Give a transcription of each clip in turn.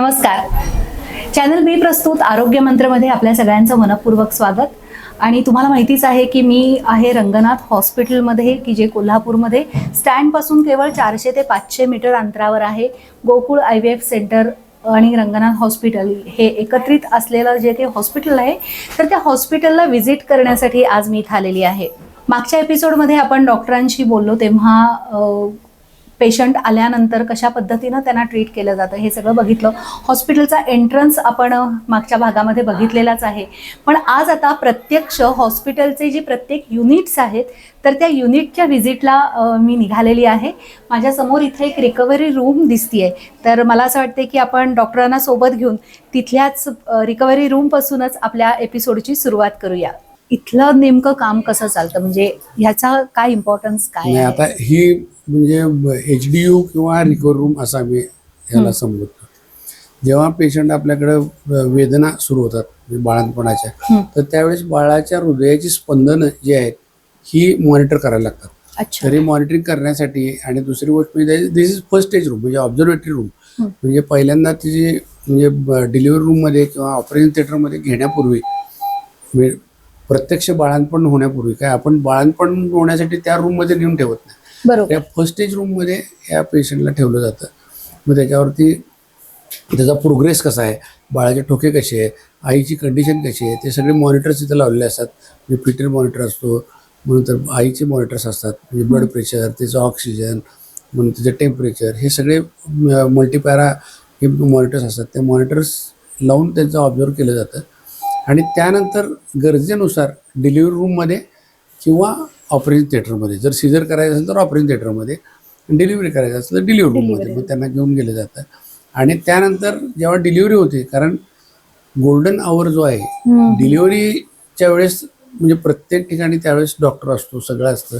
नमस्कार. चॅनल बी प्रस्तुत आरोग्य मंत्रमध्ये आपल्या सगळ्यांचं मनपूर्वक स्वागत. आणि तुम्हाला माहितीच आहे की मी आहे रंगनाथ हॉस्पिटलमध्ये की जे कोल्हापूरमध्ये. स्टँडपासून केवळ चारशे ते पाचशे मीटर अंतरावर आहे. Gokul I V F centre आणि रंगनाथ हॉस्पिटल हे एकत्रित असलेलं जे काही हॉस्पिटल आहे तर त्या हॉस्पिटलला व्हिजिट करण्यासाठी आज मी इथं आलेली आहे. मागच्या एपिसोडमध्ये आपण डॉक्टरांशी बोललो तेव्हा पेशंट आल्यानंतर कशा पद्धतीनं त्यांना ट्रीट केलं जातं हे सगळं बघितलं. हॉस्पिटलचा एंट्रन्स आपण मागच्या भागामध्ये बघितलेलाच आहे. पण आज आता प्रत्यक्ष हॉस्पिटलचे जे प्रत्येक युनिट्स आहेत तर त्या युनिटच्या व्हिजिटला मी निघालेली आहे. माझ्यासमोर इथे एक रिकव्हरी रूम दिसतीये. तर मला असं वाटते की आपण डॉक्टरांना सोबत घेऊन तिथल्याच रिकव्हरी रूमपासूनच आपल्या एपिसोडची सुरुवात करूया. इथलं नेमकं काम कसं चालतं म्हणजे ह्याचा काय इम्पॉर्टन्स काय नाही? आता ही म्हणजे एच डी यू किंवा रिकव्हर रूम असं आम्ही ह्याला. संबोधतो जेव्हा पेशंट आपल्याकडे वेदना सुरू होतात म्हणजे बाळांपणाच्या. तर त्यावेळेस बाळाच्या हृदयाची स्पंदनं जी आहेत ही मॉनिटर करायला लागतात अच्छा तरी मॉनिटरिंग करण्यासाठी आणि दुसरी गोष्ट म्हणजे this is first stage room म्हणजे ऑब्झर्वेटरी रूम. म्हणजे पहिल्यांदा तिची म्हणजे डिलिव्हरी रूममध्ये किंवा ऑपरेशन थिएटरमध्ये घेण्यापूर्वी म्हणजे प्रत्यक्ष बाळांपण होण्यापूर्वी काय आपण बाळांपण होण्यासाठी त्या रूममध्ये नेऊन ठेवत नाही. बरोबर. त्या फर्स्ट स्टेज रूममध्ये या पेशंटला ठेवलं जातं. मग त्याच्यावरती त्याचा प्रोग्रेस कसा आहे? बाळाचे ठोके कसे आहे आईची कंडिशन कशी आहे? ते सगळे मॉनिटर्स इथं लावलेले असतात. म्हणजे फिटर मॉनिटर असतो. म्हणून तर आईचे मॉनिटर्स असतात. म्हणजे ब्लड प्रेशर त्याचं ऑक्सिजन म्हणून त्याचं टेम्परेचर हे सगळे मल्टीपॅरा हे मॉनिटर्स असतात. ते मॉनिटर्स लावून त्यांचं ऑब्झर्व केलं जातं. आणि त्यानंतर गरजेनुसार डिलिव्हरी रूममध्ये किंवा ऑपरेशन थिएटरमध्ये जर सिजर करायचं असेल तर ऑपरेशन थिएटरमध्ये डिलिव्हरी करायचं असेल तर डिलिव्हरी रूममध्ये. मग त्यांना घेऊन गेलं जातं आणि त्यानंतर जेव्हा डिलिव्हरी होते कारण गोल्डन आवर जो आहे. डिलिव्हरीच्या वेळेस म्हणजे प्रत्येक ठिकाणी त्यावेळेस डॉक्टर असतो सगळं असतं.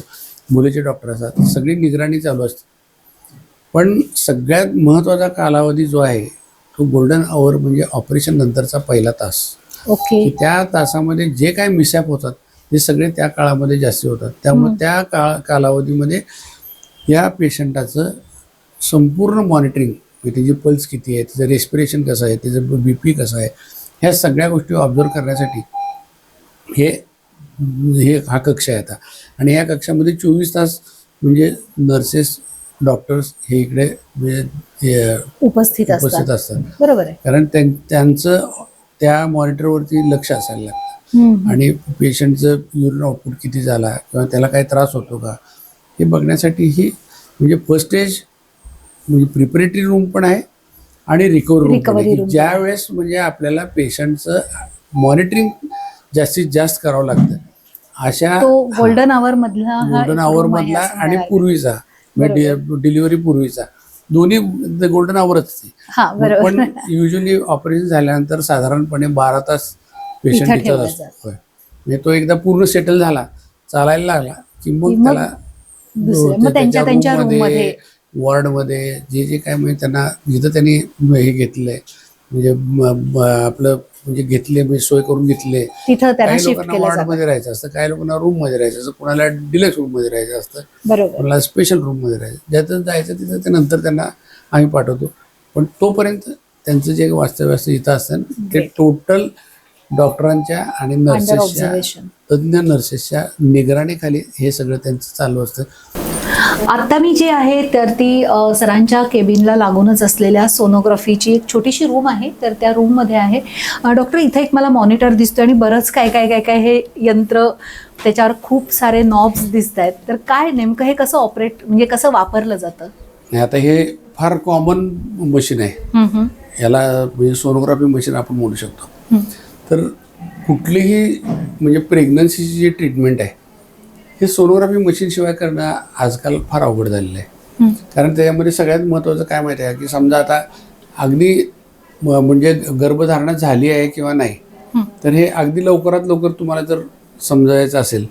मुलीचे डॉक्टर असतात. सगळी निगराणी चालू असते. पण सगळ्यात महत्त्वाचा कालावधी जो आहे तो गोल्डन आवर म्हणजे ऑपरेशन नंतरचा पहिला तास. ओके. की त्या तासामध्ये जे काय मिसॅप होतात ते सगळे त्या काळामध्ये जास्ती होतात. त्यामुळे. त्या काळ कालावधीमध्ये या पेशंटाचं संपूर्ण मॉनिटरिंग म्हणजे त्याची पल्स किती आहे त्याचं रेस्पिरेशन कसं आहे त्याचं बी पी कसं आहे ह्या सगळ्या गोष्टी ऑब्झर्व करण्यासाठी हे हे हा कक्ष आहे आता. आणि या कक्षामध्ये चोवीस तास म्हणजे नर्सेस डॉक्टर्स हे इकडे म्हणजे उपस्थित उपस्थित असतात. बरोबर आहे. कारण त्यां त्यांचं त्या मॉनिटरवरती लक्ष असायला लागतं. आणि पेशंटचं युरिन आउटपुट किती झाला किंवा त्याला काही त्रास होतो का हे बघण्यासाठी ही म्हणजे फर्स्ट स्टेज म्हणजे प्रिपरेटरी रूम पण आहे आणि रिकव्हरी रूम ज्या वेळेस म्हणजे आपल्याला पेशंटचं मॉनिटरिंग जास्तीत जास्त करावं लागतं. अशा गोल्डन आवर मधला गोल्डन आवर मधला आणि पूर्वीचा म्हणजे डिलिव्हरी पूर्वीचा. दोन्ही गोल्डन आवरच हा पण युजली ऑपरेशन झाल्यानंतर साधारणपणे बारा तास पेशंट इथं तिथं ठेवलं असतो. म्हणजे तो एकदा पूर्ण सेटल झाला चालायला लागला की मग त्याला त्यांच्या- रूममध्ये वॉर्डमध्ये जे जे काय म्हणजे त्यांना जिथं त्यांनी हे घेतलंय म्हणजे आपलं म्हणजे घेतले म्हणजे सोय करून घेतले. तिथं त्यांना काही शिफ्ट लोकांना केलं जातं. वॉर्डमध्ये राहायचं असतं काही लोकांना रूममध्ये राहायचं असतं कुणाला डिलक्स रूममध्ये राहायचं असतं बरोबर. कोणाला स्पेशल रूममध्ये राहायचं. ज्याचं जायचं तिथं ते नंतर त्यांना आम्ही पाठवतो. पण तोपर्यंत त्यांचं जे वास्तव्य असतं इथं असतं ते Great. टोटल डॉक्टरांच्या आणि अंडर नर्सेसच्या ऑब्झर्वेशन तज्ज्ञ नर्सेसच्या निगराणीखाली हे सगळं त्यांचं चालू असतं. आता मी जे आहे तर ती सरांच्या केबिनला लागूनच असलेल्या सोनोग्राफीची एक छोटीशी रूम आहे. तर त्या रूममध्ये आहे. डॉक्टर इथे एक मला मॉनिटर दिसतोय आणि बरंच काय काय काय काय हे यंत्र त्याच्यावर खूप सारे नॉब्स दिसत आहेत तर काय नेमकं हे कसं ऑपरेट म्हणजे कसं वापरलं जातं? आणि आता हे फार कॉमन मशीन आहे. याला म्हणजे सोनोग्राफी मशीन आपण म्हणू शकतो. तर कुठलीही म्हणजे प्रेग्नन्सीची जी ट्रीटमेंट आहे हे सोनोग्राफी मशीनशिवाय करणं आजकाल फार अवघड झालेलं आहे. कारण त्याच्यामध्ये सगळ्यात महत्त्वाचं काय माहिती आहे की समजा आता अगदी म्हणजे गर्भधारणा झाली आहे किंवा नाही. तर हे अगदी लवकरात लवकर तुम्हाला जर समजायचं असेल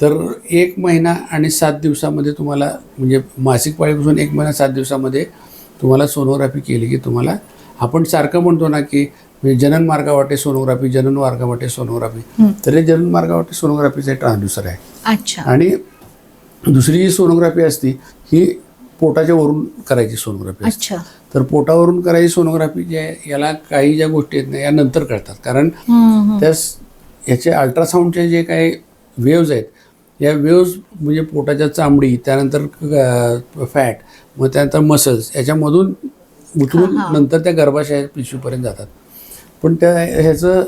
तर एक महिना आणि सात दिवसामध्ये तुम्हाला म्हणजे मासिक पाळीपासून एक महिना सात दिवसामध्ये तुम्हाला सोनोग्राफी केली की तुम्हाला आपण सारखं म्हणतो ना की म्हणजे जनन मार्गावाटे सोनोग्राफी जनन मार्गावाटे सोनोग्राफी. तर हे जनन मार्गावाटे सोनोग्राफीचं ट्रान्सड्युसर आहे अच्छा. आणि दुसरी जी सोनोग्राफी असती ही पोटाच्या वरून करायची सोनोग्राफी असते. तर पोटावरून करायची सोनोग्राफी जी आहे याला काही ज्या गोष्टी आहेत ना या नंतर कळतात. कारण त्यास याचे अल्ट्रासाऊंडचे जे काही वेव्ज आहेत या वेव्ज म्हणजे पोटाच्या चामडी त्यानंतर फॅट मग त्यानंतर मसल्स याच्यामधून उतरून नंतर त्या गर्भाशय पिशवीपर्यंत जातात. पण त्या ह्याचं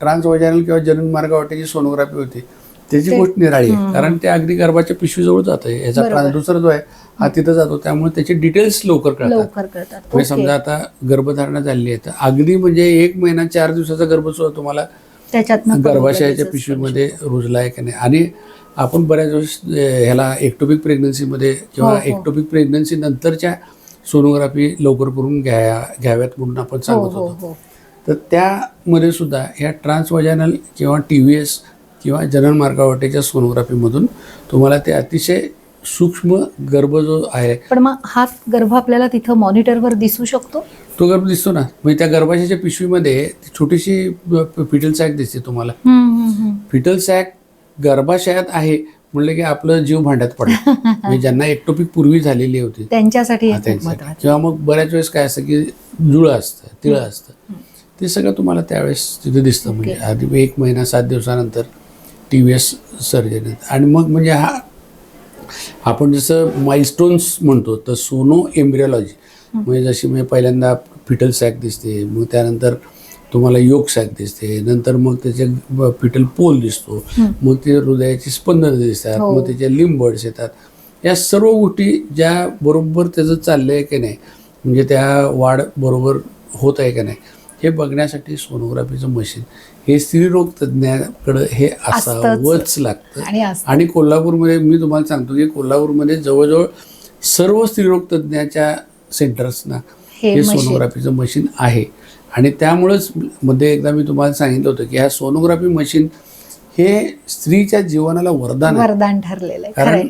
ट्रान्सवाजानल किंवा जननमार्गावाटेची सोनोग्राफी होती त्याची गोष्ट निराळी आहे. कारण ते अगदी गर्भाच्या पिशवीजवळ जातं याचा बरोबर. ट्रान्सड्युसर जो आहे हा तिथं जातो. त्यामुळे त्याचे डिटेल्स लवकर कळतात. म्हणजे. समजा आता गर्भधारणा झाली आहे तर अगदी म्हणजे एक महिना चार दिवसाचा गर्भ सुद्धा तुम्हाला गर्भाशयाच्या पिशवीमध्ये रुजला आहे की नाही? आणि आपण बऱ्याच वेळेस ह्याला एक्टोपिक प्रेग्नन्सीमध्ये किंवा हो, हो. एक्टोपिक प्रेग्नन्सी नंतरच्या सोनोग्राफी लवकर करून घ्या घ्याव्यात म्हणून आपण हो सांगत हो होतो. हो. तर त्यामध्ये सुद्धा ह्या ट्रान्सवजानल किंवा टी व्ही एस किंवा जननमार्गावाटेच्या सोनोग्राफीमधून तुम्हाला ते अतिशय सूक्ष्म गर्भ जो आहे पण मग हा गर्भ आपल्याला तिथं मॉनिटरवर दिसू शकतो? तो गर्भ दिसतो ना. म्हणजे त्या गर्भाशयाच्या पिशवीमध्ये छोटीशी फिटल सॅक दिसते तुम्हाला. फिटल सॅक गर्भाशयात आहे म्हणलं की आपलं जीव भांड्यात पडला. म्हणजे ज्यांना एक्टोपिक पूर्वी झालेली होती. त्यांच्यासाठी किंवा मग बऱ्याच वेळेस काय असतं की जुळं असतं तिळं असतं. ते सगळं तुम्हाला त्यावेळेस तिथे दिसतं. म्हणजे आधी एक महिना सात दिवसानंतर टी व्ही एस सर्जन आणि मग म्हणजे हा आपण जसं माइलस्टोन्स म्हणतो तर सोनो एम्ब्रिओलॉजी म्हणजे जशी म्हणजे पहिल्यांदा फिटल सॅक दिसते मग त्यानंतर तुम्हाला योग सॅक दिसते नंतर मग त्याचे फिटल पोल दिसतो मग ते हृदयाची स्पंदनं दिसतात हो. मग त्याचे लिंबर्ड्स येतात. या सर्व गोष्टी ज्या बरोबर त्याचं चाललं आहे की नाही म्हणजे त्या वाढ बरोबर होत आहे का नाही हे बघण्यासाठी सोनोग्राफीचं मशीन. हे स्त्रीरोग तज्ज्ञाकडं हे असावंच लागतं. आणि कोल्हापूरमध्ये मी तुम्हाला सांगतो की कोल्हापूरमध्ये जवळजवळ सर्व स्त्रीरोग तज्ज्ञाच्या सेंटर्सना हे. सोनोग्राफीचं मशीन आहे. आणि त्यामुळंच मध्ये एकदा मी तुम्हाला सांगितलं होतं की ह्या सोनोग्राफी मशीन हे स्त्रीच्या जीवनाला वरदान वरदान ठरलेलं आहे. कारण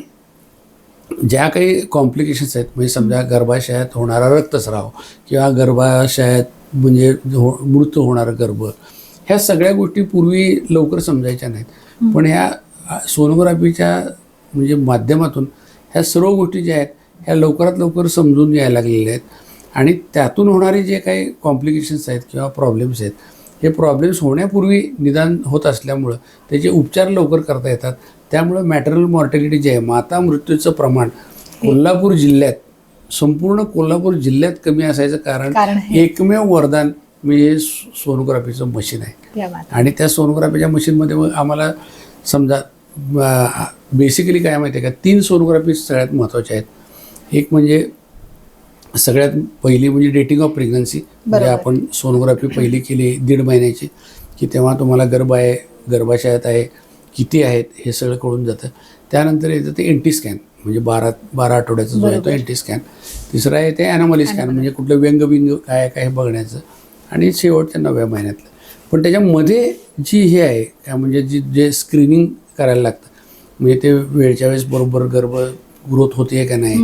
ज्या काही कॉम्प्लिकेशन्स आहेत म्हणजे समजा गर्भाशयात होणारा रक्तस्राव किंवा गर्भाशयात म्हणजे हो मृत्यू होणारा गर्भ ह्या सगळ्या गोष्टी पूर्वी लवकर समजायच्या नाहीत. पण ह्या सोनोग्राफीच्या म्हणजे माध्यमातून ह्या सर्व गोष्टी ज्या आहेत ह्या लवकरात लवकर समजून यायला लागलेल्या आहेत. आणि त्यातून होणारे जे काही कॉम्प्लिकेशन्स आहेत किंवा प्रॉब्लेम्स आहेत हे प्रॉब्लेम्स होण्यापूर्वी निदान होत असल्यामुळं त्याचे उपचार लवकर करता येतात. त्यामुळं मॅटरल मॉर्टॅलिटी जे आहे माता मृत्यूचं प्रमाण कोल्हापूर जिल्ह्यात संपूर्ण कोल्हापूर जिल्ह्यात कमी असायचं कारण एकमेव वरदान म्हणजे सो- सोनोग्राफीचं मशीन आहे. आणि त्या सोनोग्राफीच्या मशीनमध्ये मग आम्हाला समजा बेसिकली काय माहिती आहे का? तीन सोनोग्राफी सगळ्यात महत्त्वाच्या आहेत. एक म्हणजे सगळ्यात पहिली म्हणजे डेटिंग ऑफ प्रेग्नन्सी म्हणजे. आपण सोनोग्राफी पहिली केली दीड महिन्याची की तेव्हा तुम्हाला गर्भ आहे गर्भाशयात आहे किती आहेत हे सगळं कळून जातं. त्यानंतर येतं ते एंटी स्कॅन म्हणजे बारा बारा आठवड्याचा जो आहे तो. एंटी स्कॅन तिसरा आहे ते ॲनॉमली स्कॅन म्हणजे कुठलं व्यंगबिंग काय काय हे बघण्याचं. आणि शेवटच्या नवव्या महिन्यातलं. पण त्याच्यामध्ये जी हे आहे काय म्हणजे जी जे स्क्रीनिंग करायला लागतं म्हणजे ते वेळच्या वेळेस बरोबर गर्भ ग्रोथ होते का नाही?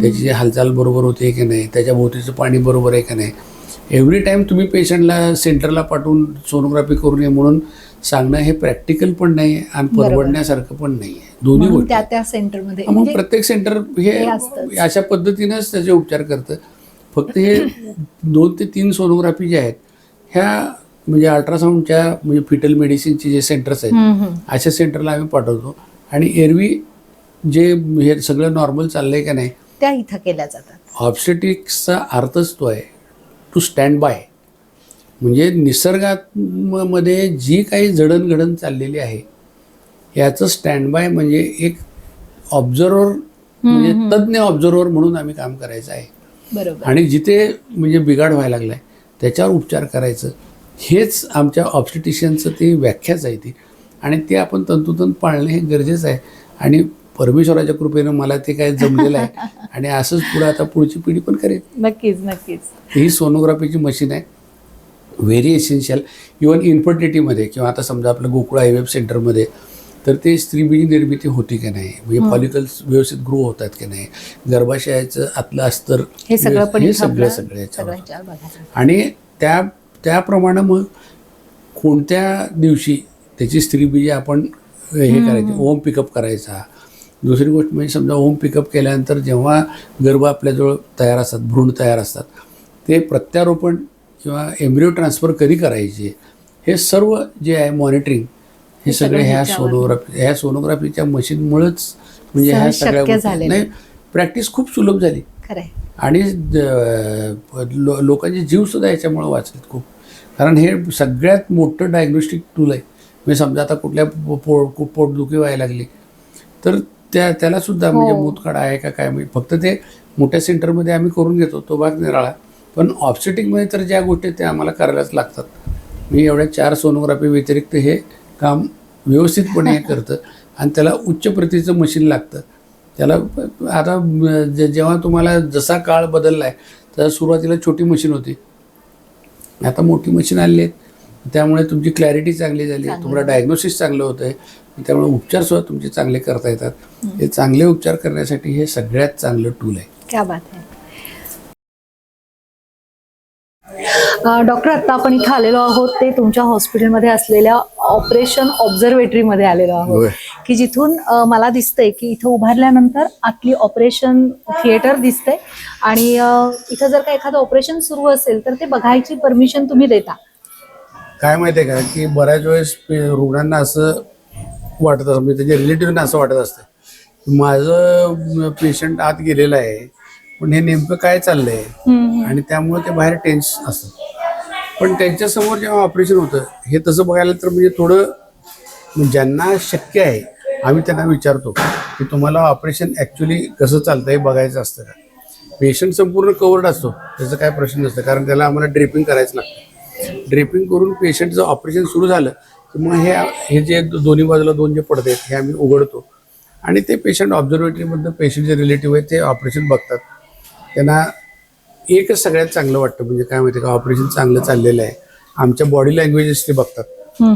त्याची जी हालचाल बरोबर होते की नाही? त्याच्या भोवतीचं पाणी बरोबर आहे का नाही? एव्हरी टाईम तुम्ही पेशंटला सेंटरला पाठवून सोनोग्राफी करून ये म्हणून सांगणं हे प्रॅक्टिकल पण नाही आहे आणि. परवडण्यासारखं पण नाही आहे दोन्ही गोष्टी. त्या त्या सेंटरमध्ये. मग म्हणजे प्रत्येक सेंटर हे. अशा पद्धतीनंच त्याचे उपचार करतं. फक्त हे दोन ते तीन सोनोग्राफी ज्या आहेत ह्या म्हणजे अल्ट्रासाऊंडच्या म्हणजे फिटल मेडिसिनचे जे सेंटर्स आहेत. अशा सेंटरला आम्ही पाठवतो. आणि एरवी जे हे सगळं नॉर्मल चाललंय का नाही त्या इथं केल्या जातात. ऑब्स्टेटिक्सचा अर्थच तो आहे. टू स्टँड बाय म्हणजे निसर्गात मध्ये जी काही जडणघडण चाललेली आहे याचं स्टँड बाय म्हणजे एक ऑब्झर्वर म्हणजे तज्ज्ञ ऑब्झर्वर म्हणून आम्ही काम करायचं आहे. बरोबर. आणि जिथे म्हणजे बिघाड व्हायला लागलाय त्याच्यावर उपचार करायचं हेच आमच्या ऑब्स्टिटिशियनचं ती व्याख्याच आहे ती. आणि ते आपण तंतोतंत पाळणे हे गरजेचं आहे. आणि परमेश्वराच्या कृपेनं मला ते काय जमलेलं आहे. आणि असंच पुढे आता पुढची पिढी पण करेल. नक्कीच नक्कीच. ही सोनोग्राफीची मशीन आहे. व्हेरी एसेन्शियल इवन इन्फर्टिलिटीमध्ये किंवा आता समजा आपलं गोकुळ आय वेब सेंटरमध्ये तर ते स्त्रीबीजी निर्मिती होती की नाही? म्हणजे फॉलिकल्स व्यवस्थित ग्रो होतात की नाही? गर्भाशयाचं आतलं अस्तर हे सगळं हे सगळं आपलं सगळं याच्यावर सगळं याच्यावर बघायचं. आणि त्या त्याप्रमाणे मग कोणत्या दिवशी त्याची स्त्रीबीजी आपण हे करायची? ओम पिकअप करायचा. दुसरी गोष्ट म्हणजे समजा ओम पिकअप केल्यानंतर जेव्हा गर्भ आपल्याजवळ तयार असतात भ्रूण तयार असतात ते प्रत्यारोपण किंवा एम्ब्रिओ ट्रान्सफर कधी करायचे हे सर्व जे आहे मॉनिटरिंग हे सगळं ह्या. सोनोग्राफी ह्या सोनोग्राफीच्या मशीनमुळेच म्हणजे ह्या सगळ्या नाही प्रॅक्टिस खूप सुलभ झाली. आणि लो लोकांचे जीवसुद्धा याच्यामुळे वाचलेत खूप. कारण हे सगळ्यात मोठं डायग्नोस्टिक टूल आहे. म्हणजे समजा आता कुठल्या पो- पो पोटदुखी व्हायला लागली तर त्या त्याला सुद्धा म्हणजे हो. मूतखडा आहे का काय म्हणजे फक्त ते मोठ्या सेंटरमध्ये आम्ही करून घेतो तो भाग निराळा. पण ऑफसेटिंगमध्ये तर ज्या गोष्टी आहेत त्या आम्हाला करायलाच लागतात. मी एवढ्या चार सोनोग्राफी व्यतिरिक्त हे काम व्यवस्थितपणे करतं आणि त्याला उच्च प्रतीचं मशीन लागतं. त्याला आता जेव्हा तुम्हाला जसा काळ बदलला आहे तर सुरुवातीला छोटी मशीन होती. आता मोठी मशीन आली आहेत. त्यामुळे तुमची क्लॅरिटी चांगली झाली चांगली तुम्हाला डायग्नोसिस चांगलं होतं आहे त्यामुळे उपचार सुद्धा तुमचे चांगले करता येतात. हे चांगले उपचार करण्यासाठी हे सगळ्यात चांगलं टूल आहे. क्या बात आहे. डॉक्टर आत्ता आपण इथं आलेलो आहोत. ते तुमच्या हॉस्पिटलमध्ये असलेल्या ऑपरेशन ऑब्झर्वेटरीमध्ये आलेलो आहोत. की जिथून मला दिसतंय की इथं उभारल्यानंतर आतली ऑपरेशन थिएटर दिसतंय. आणि इथं जर का एखादं ऑपरेशन सुरू असेल तर ते बघायची परमिशन तुम्ही देता. काय माहिती आहे का? की बऱ्याच वेळेस रुग्णांना असं वाटत असतं म्हणजे त्याच्या रिलेटिव्हना असं वाटत असतं. माझं पेशंट आत गेलेलं आहे पण हे नेमकं काय चाललंय? आणि त्यामुळे ते बाहेर टेन्स असतात पण त्यांच्यासमोर जेव्हा ऑपरेशन होतं हे तसं बघायला तर म्हणजे थोडं ज्यांना शक्य आहे आम्ही त्यांना विचारतो की तुम्हाला ऑपरेशन ॲक्च्युली कसं चालतं हे बघायचं असतं का? पेशंट संपूर्ण कवर्ड असतो त्याचं काय प्रश्न नसतं कारण त्याला आम्हाला ड्रिपिंग करायचं लागतं. ड्रिपिंग करून पेशंटचं ऑपरेशन सुरू झालं की मग हे हे जे दोन्ही बाजूला दोन जे पडदे आहेत हे आम्ही उघडतो. आणि ते पेशंट ऑब्झर्वेटरीमधनं पेशंट जे रिलेटिव्ह आहेत ते ऑपरेशन बघतात. त्यांना एकच सगळ्यात चांगलं वाटतं म्हणजे काय माहिती का ऑपरेशन चांगलं चाललेलं आहे. आमच्या बॉडी लँग्वेजेस ते बघतात.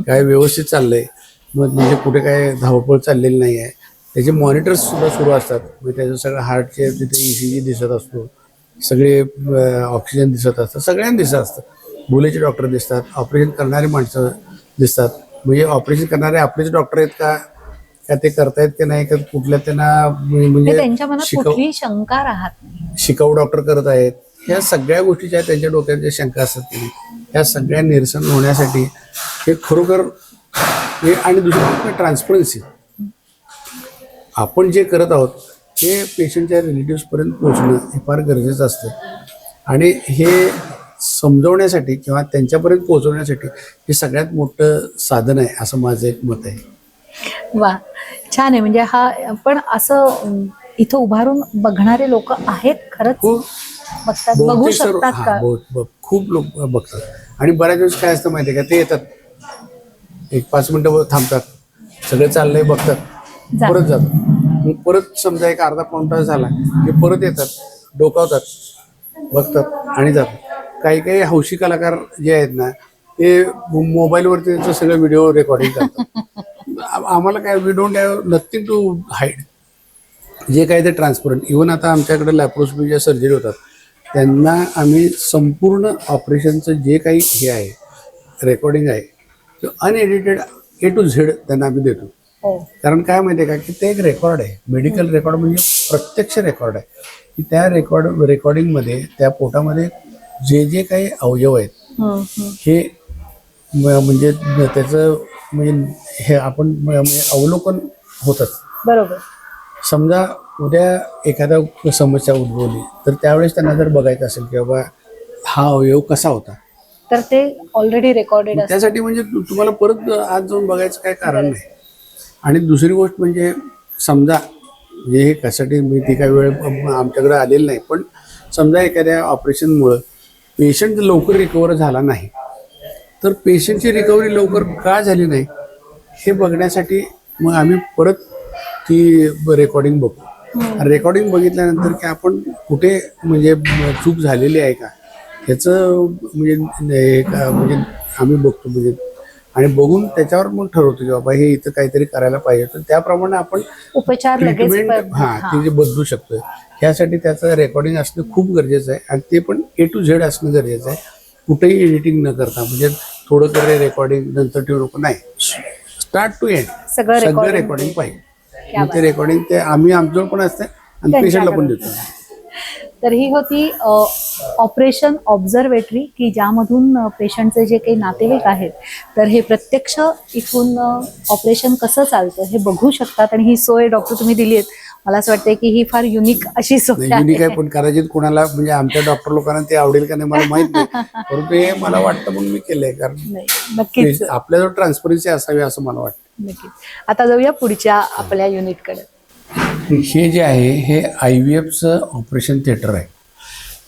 काय व्यवस्थित चाललंय. मग म्हणजे कुठे काय धावपळ चाललेली नाही आहे. त्याचे मॉनिटर्स सुद्धा सुरू असतात. म्हणजे त्याचं सगळं हार्टचे तिथे ई सी जी दिसत असतो. सगळे ऑक्सिजन दिसत असतं सगळ्यांना दिसत असतं. भुलेचे डॉक्टर दिसतात. ऑपरेशन करणारी माणसं दिसतात. म्हणजे ऑपरेशन करणारे आपलेच डॉक्टर आहेत का? का ते करतायत की नाही? का कुठल्या त्यांना म्हणजे कुठलीही शंका राहत शिकाऊ डॉक्टर करत आहेत. ह्या सगळ्या गोष्टी ज्या त्यांच्या डोक्यात ज्या शंका असतात ह्या सगळ्या निरसन होण्यासाठी हे खरोखर हे आणि दुसरी ट्रान्सपरन्सी आपण जे करत आहोत हे पेशंटच्या रिलेटिव्सपर्यंत पोहोचणं हे फार गरजेचं असतं. आणि हे समजवण्यासाठी किंवा त्यांच्यापर्यंत पोहोचवण्यासाठी हे सगळ्यात मोठं साधन आहे असं माझं एक मत आहे. वा छान आहे. म्हणजे हा पण असं इथं उभारून बघणारे लोक आहेत खरंच? बघतात बघू बहुतेक सर्व शकतात हा, का? बहुत- खूप लोक बघतात. आणि बऱ्याच वेळेस काय असतं माहिती आहे का? ते येतात. एक पाच मिनिटं थांबतात. सगळं चाललंय बघतात. जातात. परत जातात. मग परत समजा एक अर्धा पाऊण तास झाला की परत येतात डोकावतात बघतात आणि जातात. काही काही हौशी कलाकार जे आहेत ना ते मोबाईलवरती त्यांचं सगळं व्हिडिओ रेकॉर्डिंग करतात. आम्हाला काय we don't have nothing to hide जे काही ते ट्रान्सपरंट इवन आता आमच्याकडे लॅप्रोस्कोपी ज्या सर्जरी होतात. त्यांना आम्ही संपूर्ण ऑपरेशनचं जे काही हे आहे रेकॉर्डिंग आहे ते अनएडिटेड ए टू झेड त्यांना आम्ही देतो. हो. कारण काय माहिती आहे का की ते एक रेकॉर्ड आहे. मेडिकल रेकॉर्ड म्हणजे प्रत्यक्ष रेकॉर्ड आहे. की त्या रेकॉर्ड रेकॉर्डिंगमध्ये त्या पोटामध्ये जे जे काही अवयव आहेत. हे म्हणजे त्याचं म्हणजे हे आपण अवलोकन होतच. बरोबर. समजा उद्या एखादा समस्या उद्भवली तर त्यावेळेस त्यांना जर बघायचं असेल की बाबा हा अवयव कसा होता? तर ते ऑलरेडी रेकॉर्डेड त्यासाठी म्हणजे तुम्हाला परत आज जाऊन बघायचं काय कारण नाही. आणि दुसरी गोष्ट म्हणजे समजा म्हणजे हे कशासाठी मी ती काही वेळ आमच्याकडे आलेली नाही पण समजा एखाद्या ऑपरेशनमुळं पेशंट लवकर रिकवर झाला नाही तर पेशंटची रिकव्हरी लवकर का झाली नाही हे बघण्यासाठी मग आम्ही परत ती रेकॉर्डिंग बघतो रेकॉर्डिंग बघितल्यानंतर की आपण कुठे म्हणजे चूक झालेली आहे का? ह्याचं म्हणजे हे म्हणजे आम्ही बघतो म्हणजे. आणि बघून त्याच्यावर मग ठरवतो की बाबा हे इथं काहीतरी करायला पाहिजे. तर त्याप्रमाणे आपण उपचार हा हा. ते जे बदलू शकतोय. ह्यासाठी त्याचं रेकॉर्डिंग असणं खूप गरजेचं आहे. आणि ते पण ए टू झेड असणं गरजेचं आहे. कुठेही एडिटिंग न करता म्हणजे थोडं करे रेकॉर्डिंग नंतर ठेवू नको. नाही. स्टार्ट टू एंड सगळं. रेकॉर्डिंग पाहिजे. मग ते रेकॉर्डिंग ते आम्ही आमच्यावर पण असते आणि पेशंटला पण देतो. तर ही होती ऑपरेशन ऑब्झर्वेटरी की ज्यामधून पेशंटचे जे काही नातेवाईक आहेत तर हे प्रत्यक्ष इथून ऑपरेशन कसं चालतं हे बघू शकतात. आणि ही सोय डॉक्टर तुम्ही दिली आहे मला असं वाटतं की ही फार युनिक अशी युनिक आहे पण कदाचित कोणाला म्हणजे आमच्या डॉक्टर लोकांना ते आवडेल का नाही मला माहीत नाही. परंतु हे मला वाटतं म्हणून मी केलंय. कारण नक्कीच. आपल्याजवळ ट्रान्सपरन्सी असावी असं मला वाटतं. नक्कीच. आता जाऊया पुढच्या आपल्या युनिटकडे हे जे आहे हे आय व्ही एफचं ऑपरेशन थिएटर आहे.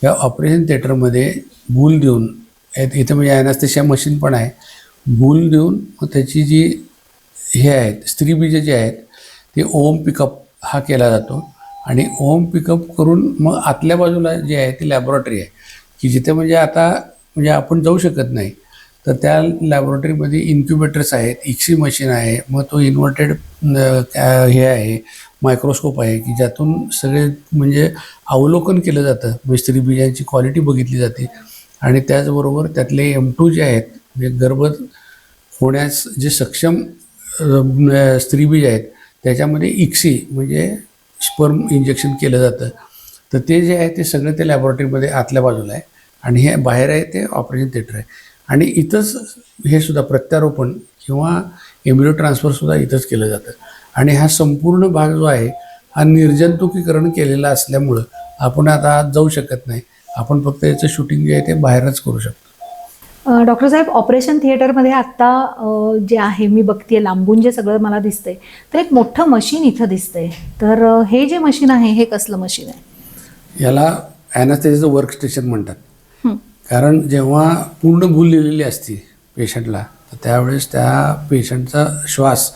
या ऑपरेशन थिएटरमध्ये भूल देऊन इथं म्हणजे ॲनास्थेशिया मशीन पण आहे. भूल देऊन मग त्याची जी हे आहेत स्त्रीबीज जे आहेत ते ओम पिकअप हा केला जातो. आणि ओम पिकअप करून मग आतल्या बाजूला जे आहे ती लॅबॉरेटरी आहे. की जिथे म्हणजे आता म्हणजे आपण जाऊ शकत नाही. तर त्या लॅबॉरेटरीमध्ये इन्क्युबेटर्स आहेत इक्सी मशीन आहे मग तो इन्व्हर्टेड हे आहे मायक्रोस्कोप आहे की ज्यातून सगळे म्हणजे अवलोकन केलं जातं. म्हणजे स्त्रीबीजांची क्वालिटी बघितली जाते. आणि त्याचबरोबर त्यातले एम टू जे आहेत म्हणजे गर्भ होण्यास जे सक्षम स्त्रीबीज आहेत त्याच्यामध्ये इक्सी म्हणजे स्पर्म इंजेक्शन केलं जातं. तर ते जे आहे ते सगळं ते लॅबॉरेटरीमध्ये आतल्या बाजूला आहे. आणि हे बाहेर आहे ते ऑपरेशन थिएटर आहे. आणि इथंच हे सुद्धा प्रत्यारोपण किंवा एम्ब्रिओ ट्रान्सफरसुद्धा इथंच केलं जातं. आणि हा संपूर्ण भाग जो आहे हा निर्जंतुकीकरण केलेला असल्यामुळं आपण आता आत जाऊ शकत नाही. आपण फक्त याचं शूटिंग जे आहे ते बाहेरच करू शकतो. डॉक्टर साहेब ऑपरेशन थिएटरमध्ये आत्ता जे आहे मी बघतेय लांबून जे सगळं मला दिसतंय तर एक मोठं मशीन इथं दिसतंय. तर हे जे मशीन आहे हे कसलं मशीन आहे? याला ॲनास्थेसिसचं वर्क स्टेशन म्हणतात. कारण जेव्हा पूर्ण भूल दिलेली असते पेशंटला तर त्यावेळेस त्या पेशंटचा श्वास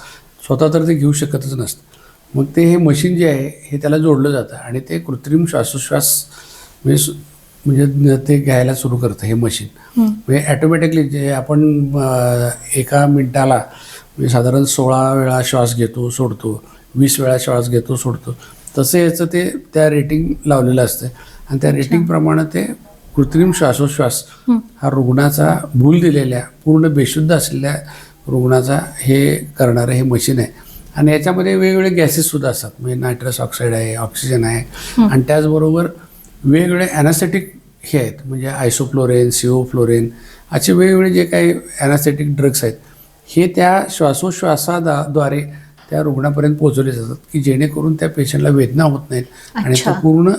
स्वतः तर ते घेऊ शकतच नसतं. मग ते हे मशीन जे आहे हे त्याला जोडलं जातं आणि ते कृत्रिम श्वासोश्वास म्हणजे म्हणजे ते घ्यायला सुरू करतं हे मशीन. म्हणजे ॲटोमॅटिकली जे आपण एका मिनटाला म्हणजे साधारण सोळा वेळा श्वास घेतो सोडतो वीस वेळा श्वास घेतो सोडतो. तसं याचं ते त्या रेटिंग लावलेलं असतं. आणि त्या रेटिंगप्रमाणे ते कृत्रिम श्वासोश्वास हं. हा रुग्णाचा भूल दिलेल्या पूर्ण बेशुद्ध असलेल्या रुग्णाचा हे करणारं हे मशीन आहे. आणि याच्यामध्ये वेगवेगळे गॅसेससुद्धा असतात. म्हणजे नायट्रस ऑक्साईड आहे ऑक्सिजन आहे. आणि त्याचबरोबर वेगवेगळे ॲनास्थेटिक हे आहेत म्हणजे आयसोफ्लोरेन सिओफ्लोरेन असे वेगवेगळे जे काही ॲनास्थेटिक ड्रग्स आहेत हे त्या श्वासोश्वासाद्वारे त्या रुग्णापर्यंत पोहोचवले जातात की जेणेकरून त्या पेशंटला वेदना होत नाहीत आणि. तो पूर्ण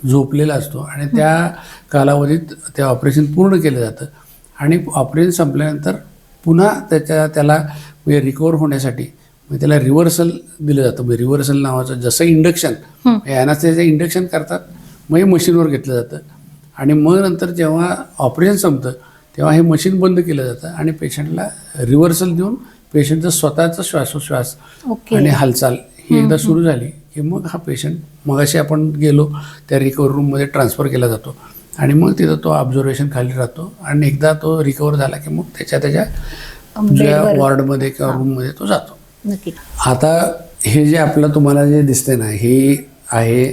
झोपलेला असतो आणि त्या कालावधीत ते ऑपरेशन पूर्ण केलं जातं आणि ऑपरेशन संपल्यानंतर पुन्हा त्याच्या त्याला म्हणजे रिकवर होण्यासाठी म्हणजे त्याला रिव्हर्सल दिलं जातं म्हणजे रिव्हर्सल नावाचं जसं इंडक्शन. यानाचं इंडक्शन करतात मग हे मशीनवर घेतलं जातं. आणि मग नंतर जेव्हा ऑपरेशन संपतं तेव्हा हे मशीन बंद केलं जातं आणि पेशंटला रिव्हर्सल देऊन पेशंटचं स्वतःचा श्वासोश्वास ओके. आणि हालचाल ही एकदा सुरू झाली की मग हा पेशंट मगाशी आपण गेलो त्या रिकव्हरी रूममध्ये ट्रान्सफर केला जातो. आणि मग तिथं तो ऑब्झर्वेशन खाली राहतो आणि एकदा तो रिकवर झाला की मग त्याच्या त्याच्या ज्या. वॉर्डमध्ये किंवा रूममध्ये तो जातो. आता हे जे आपलं तुम्हाला जे दिसतंय ना हे आहे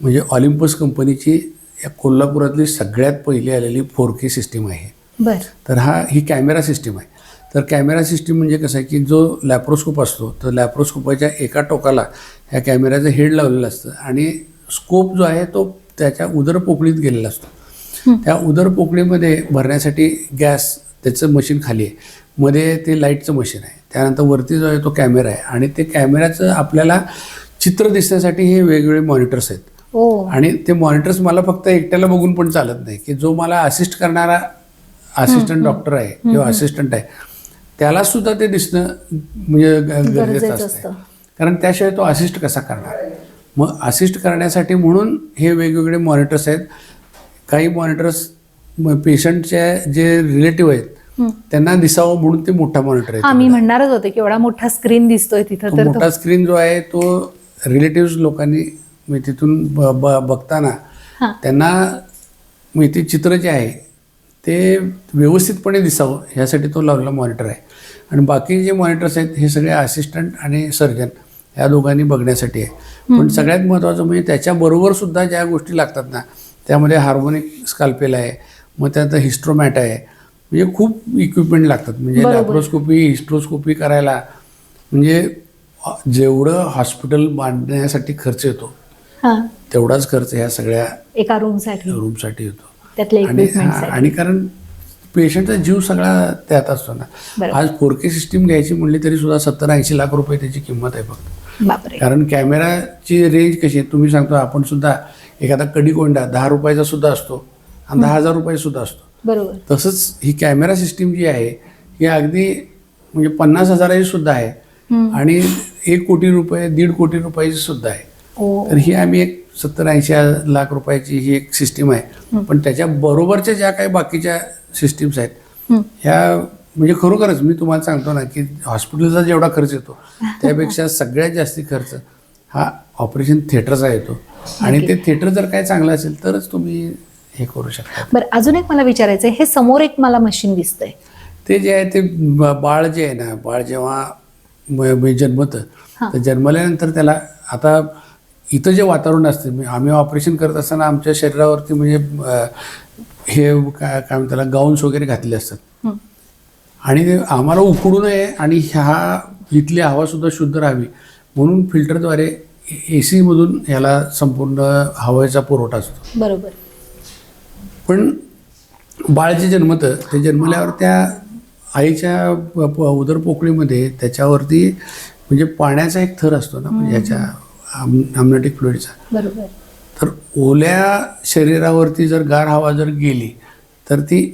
म्हणजे ऑलिम्पस कंपनीची या कोल्हापुरातली सगळ्यात पहिली आलेली फोर के सिस्टीम आहे. बर. तर हा ही कॅमेरा सिस्टीम आहे. तर कॅमेरा सिस्टीम म्हणजे कसं आहे की जो लॅप्रोस्कोप असतो तर लॅप्रोस्कोपाच्या एका टोकाला ह्या कॅमेऱ्याचं हेड लावलेलं असतं आणि स्कोप जो आहे तो त्याच्या उदर पोकळीत गेलेला असतो. त्या उदर पोकळीमध्ये भरण्यासाठी गॅस त्याचं मशीन खाली आहे. मध्ये ते लाईटचं मशीन आहे. त्यानंतर वरती जो आहे तो कॅमेरा आहे. आणि ते कॅमेऱ्याचं आपल्याला चित्र दिसण्यासाठी हे वेगवेगळे मॉनिटर्स आहेत. आणि ते मॉनिटर्स मला फक्त एकट्याला बघून पण चालत नाही की जो मला असिस्ट करणारा असिस्टंट डॉक्टर आहे किंवा असिस्टंट आहे त्याला सुद्धा ते दिसणं म्हणजे गरजेचं असतं. कारण त्याशिवाय तो असिस्ट कसा करणार? मग असिस्ट करण्यासाठी म्हणून हे वेगवेगळे मॉनिटर्स आहेत. काही मॉनिटर्स पेशंटचे जे रिलेटिव्ह आहेत हं. त्यांना दिसावं म्हणून ते मोठा मॉनिटर आहे हा मी म्हणणारच होते की एवढा मोठा स्क्रीन दिसतोय तिथं मोठा स्क्रीन जो आहे तो रिलेटिव्ह लोकांनी म्हणजे तिथून ब- ब- बघताना हां. त्यांना म्हणजे ते चित्र जे आहे ते व्यवस्थितपणे दिसावं ह्यासाठी तो लावलेला मॉनिटर आहे आणि बाकी जे मॉनिटर्स आहेत हे सगळे असिस्टंट आणि सर्जन या दोघांनी बघण्यासाठी आहे पण सगळ्यात महत्त्वाचं म्हणजे त्याच्याबरोबर सुद्धा ज्या गोष्टी लागतात ना त्यामध्ये हार्मोनिक स्काल्पेल आहे मग त्यात हिस्ट्रोमॅट आहे म्हणजे खूप इक्विपमेंट लागतात म्हणजे बरोबर. लॅप्रोस्कोपी हिस्ट्रोस्कोपी करायला म्हणजे जेवढं हॉस्पिटल बांधण्यासाठी खर्च येतो तेवढाच खर्च ह्या सगळ्या एका रूमसाठी रूमसाठी होतो. आणि आणि कारण पेशंटचा जीव सगळा त्यात असतो ना. आज फोर के सिस्टीम घ्यायची म्हणली तरी सुद्धा सत्तर ऐंशी लाख रुपये त्याची किंमत आहे फक्त. कारण कॅमेराची रेंज कशी आहे तुम्ही सांगतो आपण सुद्धा एखादा कडीकोंडा दहा रुपयाचा सुद्धा असतो आणि दहा हजार रुपये सुद्धा असतो. बरोबर. तसंच ही कॅमेरा सिस्टीम जी आहे ही अगदी म्हणजे पन्नास हजाराची सुद्धा आहे. आणि एक कोटी रुपये दीड कोटी रुपयाची सुद्धा आहे. तर ही आम्ही एक सत्तर ऐंशी लाख रुपयाची ही एक सिस्टीम आहे. पण त्याच्या बरोबरच्या ज्या काही बाकीच्या सिस्टीम्स आहेत. ह्या म्हणजे खरोखरच मी तुम्हाला सांगतो ना की हॉस्पिटलचा जेवढा खर्च येतो त्यापेक्षा सगळ्यात जास्ती खर्च हा ऑपरेशन थिएटरचा येतो. आणि ते थिएटर जर काय चांगलं असेल तरच तुम्ही हे करू शकता. बरं अजून एक मला विचारायचं आहे हे समोर एक मला मशीन दिसतंय. ते जे आहे ते बाळ जे आहे ना बाळ जेव्हा जन्मतं हां. तर जन्मल्यानंतर त्याला आता इथं जे वातावरण असते म्हणजे आम्ही ऑपरेशन करत असताना आमच्या शरीरावरती म्हणजे हे काय काय म्हणतात त्याला गाऊन्स वगैरे घातले असतात. आणि आम्हाला उकडू नये आणि ह्या इथली हवासुद्धा शुद्ध राहावी म्हणून फिल्टरद्वारे ए सीमधून ह्याला संपूर्ण हवेचा पुरवठा असतो. बरोबर. पण बाळ जे जन्मतं ते जन्मल्यावर त्या आईच्या उदरपोकळीमध्ये त्याच्यावरती म्हणजे पाण्याचा एक थर असतो ना म्हणजे ह्याच्या आमनेटिक फ्लुइडचा बरोबर. तर ओल्या शरीरावरती जर गार हवा जर गेली तर ती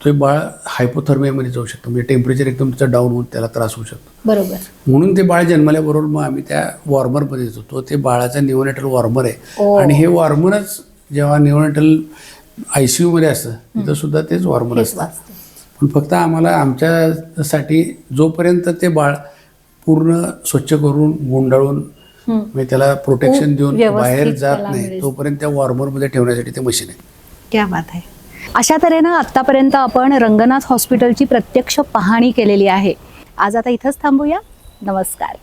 ते बाळ हायपोथर्मियामध्ये जाऊ शकतं. म्हणजे टेम्परेचर एकदम त्याचं डाऊन होऊन त्याला त्रास होऊ शकतो. बरोबर. म्हणून ते बाळ जन्मल्याबरोबर मग आम्ही त्या वॉर्मरमध्ये येतो तो ते बाळाचा निओनेटल वॉर्मर आहे. आणि हे वॉर्मरच जेव्हा निओनेटल आय सी यूमध्ये असतं तिथं सुद्धा तेच वॉर्मर असतं. पण फक्त आम्हाला आमच्यासाठी जोपर्यंत ते बाळ पूर्ण स्वच्छ करून गुंडाळून. म्हणजे त्याला प्रोटेक्शन देऊन बाहेर जात नाही. तोपर्यंत त्या वॉर्मरमध्ये ठेवण्यासाठी ते मशीन आहे. क्या बात आहे. अशा तऱ्हेनं आत्तापर्यंत आपण रंगनाथ हॉस्पिटलची प्रत्यक्ष पाहणी केलेली आहे. आज आता इथंच थांबूया. नमस्कार.